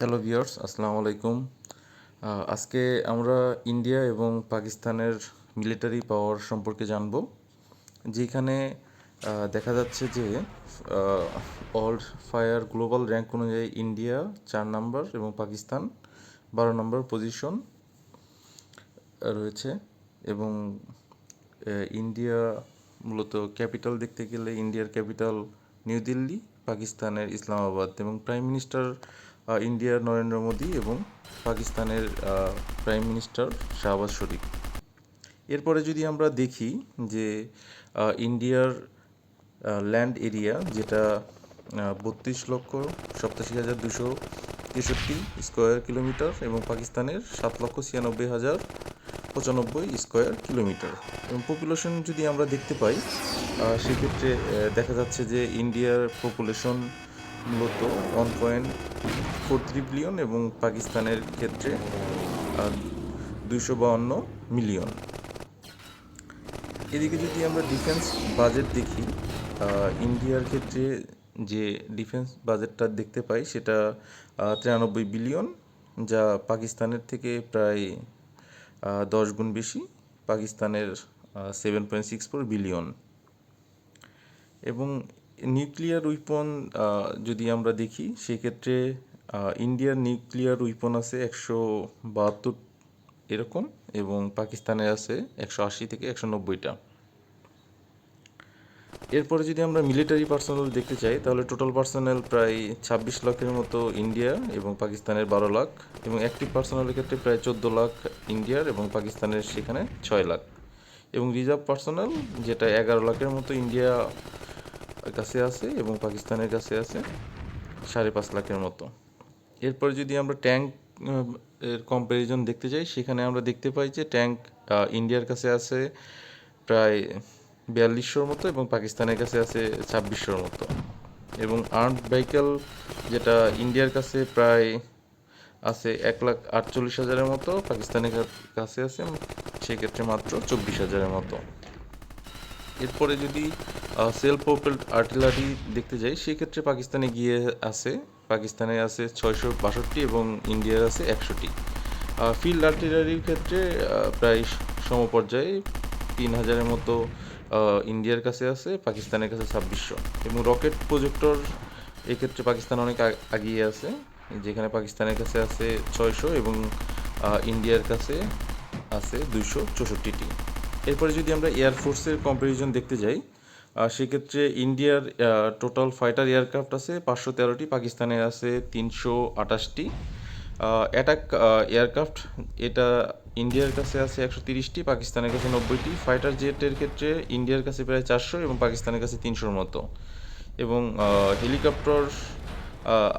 Hello viewers আসসালামু আলাইকুম আজকে আমরা ইন্ডিয়া এবং পাকিস্তানের মিলিটারি পাওয়ার সম্পর্কে জানব যেখানে আহ, দেখা যাচ্ছে যে ওয়ার্ল্ড ফায়ার গ্লোবাল র্যাঙ্ক অনুযায়ী ইন্ডিয়া চার নম্বর এবং পাকিস্তান বারো নম্বর পজিশন রয়েছে এবং ইন্ডিয়া মূলত ক্যাপিটাল দেখতে গেলে ইন্ডিয়ার ক্যাপিটাল নিউ দিল্লি পাকিস্তানের ইসলামাবাদ এবং প্রাইম মিনিস্টার ইন্ডিয়ার নরেন্দ্র মোদী এবং পাকিস্তানের প্রাইম মিনিস্টার শাহবাজ শরীফ। এরপরে যদি আমরা দেখি যে ইন্ডিয়ার ল্যান্ড এরিয়া যেটা বত্রিশ লক্ষ সপ্তাশি হাজার দুশো তেষট্টি স্কোয়ার কিলোমিটার এবং পাকিস্তানের সাত লক্ষ ছিয়ানব্বই হাজার পঁচানব্বই স্কোয়ার কিলোমিটার এবং পপুলেশন যদি আমরা দেখতে পাই সেক্ষেত্রে দেখা যাচ্ছে যে ইন্ডিয়ার পপুলেশন মূলত one point four three billion এবং পাকিস্তানের ক্ষেত্রে দুইশো বাউন্ন মিলিয়ন। এদিকে যদি আমরা ডিফেন্স বাজেট দেখি ইন্ডিয়ার ক্ষেত্রে যে ডিফেন্স বাজেটটা দেখতে পাই, সেটা তিরানব্বই বিলিয়ন যা পাকিস্তানের থেকে প্রায় দশ গুণ বেশি, পাকিস্তানের seven point six four billion এবং নিউক্লিয়ার উইপন যদি আমরা দেখি, সেক্ষেত্রে ইন্ডিয়ার নিউক্লিয়ার উইপন আছে একশো বাহাত্তর এরকম এবং পাকিস্তানের আছে একশো আশি থেকে একশো নব্বইটা। এরপরে যদি আমরা মিলিটারি পার্সোনাল দেখতে চাই, তাহলে টোটাল পার্সোনাল প্রায় ছাব্বিশ লাখের মতো ইন্ডিয়া এবং পাকিস্তানের বারো লাখ এবং অ্যাক্টিভ পার্সোনালের ক্ষেত্রে প্রায় চোদ্দ লাখ ইন্ডিয়ার এবং পাকিস্তানের সেখানে ছয় লাখ। এবং রিজার্ভ পার্সোনাল যেটা এগারো লাখের মতো ইন্ডিয়া কাছে আছে এবং পাকিস্তানের কাছে আছে, সাড়ে পাঁচ লাখের মতো। এরপরে যদি আমরা ট্যাঙ্ক এর কম্প্যারিজন দেখতে যাই, সেখানে আমরা দেখতে পাই যে ট্যাঙ্ক ইন্ডিয়ার কাছে আছে প্রায় বিয়াল্লিশশোর মতো এবং পাকিস্তানের কাছে আছে ছাব্বিশশোর মতো। এবং আর্মড ভেহিকেল যেটা ইন্ডিয়ার কাছে প্রায় আছে এক লাখ আটচল্লিশ হাজারের মতো, পাকিস্তানের কাছে আছে সেক্ষেত্রে মাত্র চব্বিশ হাজারের মতো। এরপরে যদি সেলফ প্রোপেলড আর্টিলারি দেখতে যাই, সেক্ষেত্রে পাকিস্তানে গিয়ে আছে, পাকিস্তানে আছে ছয়শো বাষট্টি এবং ইন্ডিয়ার আছে একশোটি ফিল্ড আর্টিলারির ক্ষেত্রে প্রায় সমপর্যায়ে তিন হাজারের মতো ইন্ডিয়ার কাছে আছে, পাকিস্তানের কাছে ছাব্বিশশো। এবং রকেট প্রজেক্টর এক্ষেত্রে পাকিস্তান অনেক আগ- এগিয়ে আছে, যেখানে পাকিস্তানের কাছে আছে ছয়শো এবং ইন্ডিয়ার কাছে আছে দুইশো চৌষট্টিটি। এরপরে যদি আমরা এয়ারফোর্সের কম্পারিজন দেখতে যাই সেক্ষেত্রে ইন্ডিয়ার টোটাল ফাইটার এয়ারক্রাফট আছে পাঁচশো তেরোটি, পাকিস্তানের আছে তিনশো আটাশটি অ্যাটাক এয়ারক্রাফট এটা ইন্ডিয়ার কাছে আছে একশো তিরিশটি, পাকিস্তানের কাছে নব্বইটি। ফাইটার জেটের ক্ষেত্রে ইন্ডিয়ার কাছে প্রায় চারশো এবং পাকিস্তানের কাছে তিনশোর মতো। এবং হেলিকপ্টার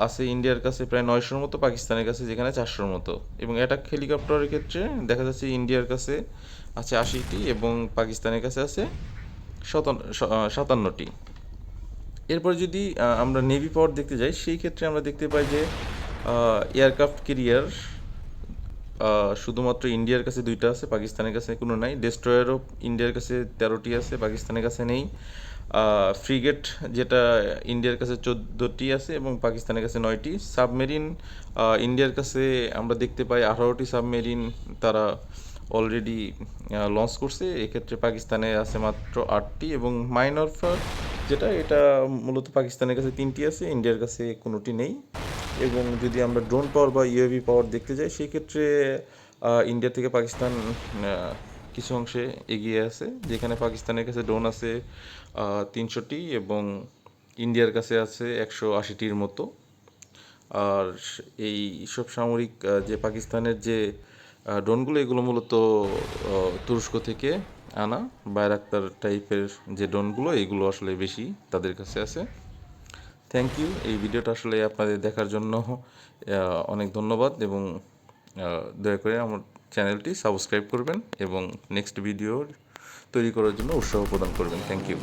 আছে ইন্ডিয়ার কাছে প্রায় নয়শোর মতো, পাকিস্তানের কাছে যেখানে চারশোর মতো। এবং অ্যাটাক হেলিকপ্টারের ক্ষেত্রে দেখা যাচ্ছে ইন্ডিয়ার কাছে আছে আশিটি এবং পাকিস্তানের কাছে আছে সাতান্নটি। এরপর যদি আমরা নেভি পাওয়ার দেখতে যাই, সেই ক্ষেত্রে আমরা দেখতে পাই যে এয়ারক্রাফট কেরিয়ার শুধুমাত্র ইন্ডিয়ার কাছে দুইটা আছে, পাকিস্তানের কাছে কোনো নাই। ডেস্ট্রয়ারও ইন্ডিয়ার কাছে তেরোটি আছে, পাকিস্তানের কাছে নেই। ফ্রিগেট যেটা ইন্ডিয়ার কাছে চোদ্দোটি আছে এবং পাকিস্তানের কাছে নয়টি। সাবমেরিন ইন্ডিয়ার কাছে আমরা দেখতে পাই আঠারোটি সাবমেরিন তারা অলরেডি লঞ্চ করছে। এক্ষেত্রে পাকিস্তানে আছে মাত্র আটটি এবং মাইনর যেটা, এটা মূলত পাকিস্তানের কাছে তিনটি আছে, ইন্ডিয়ার কাছে কোনোটি নেই। এবং যদি আমরা ড্রোন পাওয়ার বা ইউএভি পাওয়ার দেখতে যাই, সেই ক্ষেত্রে ইন্ডিয়া থেকে পাকিস্তান কিছু অংশে এগিয়ে আছে। যেখানে পাকিস্তানের কাছে ড্রোন আছে তিনশোটি এবং ইন্ডিয়ার কাছে আছে একশো আশিটির মতো। আর এই সব সামরিক যে পাকিস্তানের যে ড্রোনগুলো এগুলো মূলত তুরস্ক থেকে আনা বায়রাক্তার টাইপের যে ড্রোনগুলো এগুলো আসলে বেশি তাদের কাছে আছে। থ্যাংক ইউ এই ভিডিওটা আসলে আপনাদের দেখার জন্য অনেক ধন্যবাদ এবং দয়া করে আমার চ্যানেলটি সাবস্ক্রাইব করবেন এবং নেক্সট ভিডিও তৈরি করার জন্য উৎসাহ প্রদান করবেন। Thank you